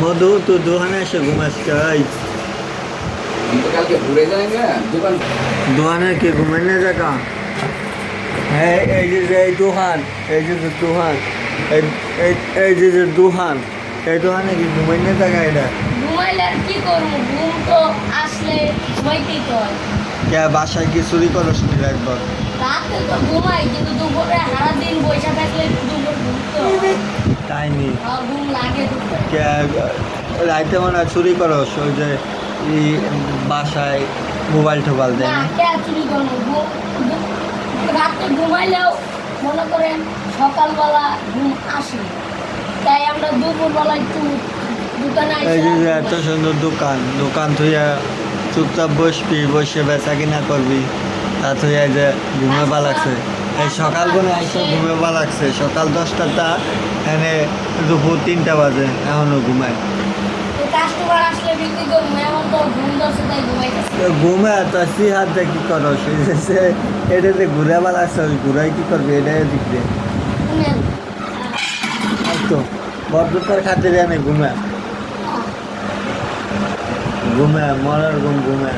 মধু তো দোকানে এসে ঘুমাস চাই দোকানে কি ঘুমানে দেখা হ্যাঁ এই যে এই দোকান এই যে দোকান এই যে যে দোকান এই দোকানে কি ঘুমাইনে দেখা এটা? বাসায় কি চুরি করো শুনি একবার? রাতে তো ঘুমাই কিন্তু দুপুরে সারাদিন থাকলে রাইতে মনে হয় চুরি করো ওই যে ই বাসায় মোবাইল টোবাইল দেয় না না? চুরি করব ঘুম- ঘুম- রাতে ঘুমাইলেও মনে করেন সকালবেলা ঘুম আসে। তাই আমরা দুপুরবেলা একটু দোকানে এত সুন্দর দোকান দোকান থইয়া চুপচাপ বসবি বসে বেচা কিনা করবি তা থইয়া যে ঘুমেবা লাগছে এই সকাল করে আইসা ঘুমেবা লাগছে। সকাল দশটাটা এনে দুপুর তিনটা বাজে এখনও ঘুমায়। ঘুম তো ঘুমে কি করো? সে এটাতে ঘুরাবা লাগছে ঘুরাই কি করবি? এটাই তো খাতিরে আমি ঘুমে ঘুমে মরার ঘুম ঘুমে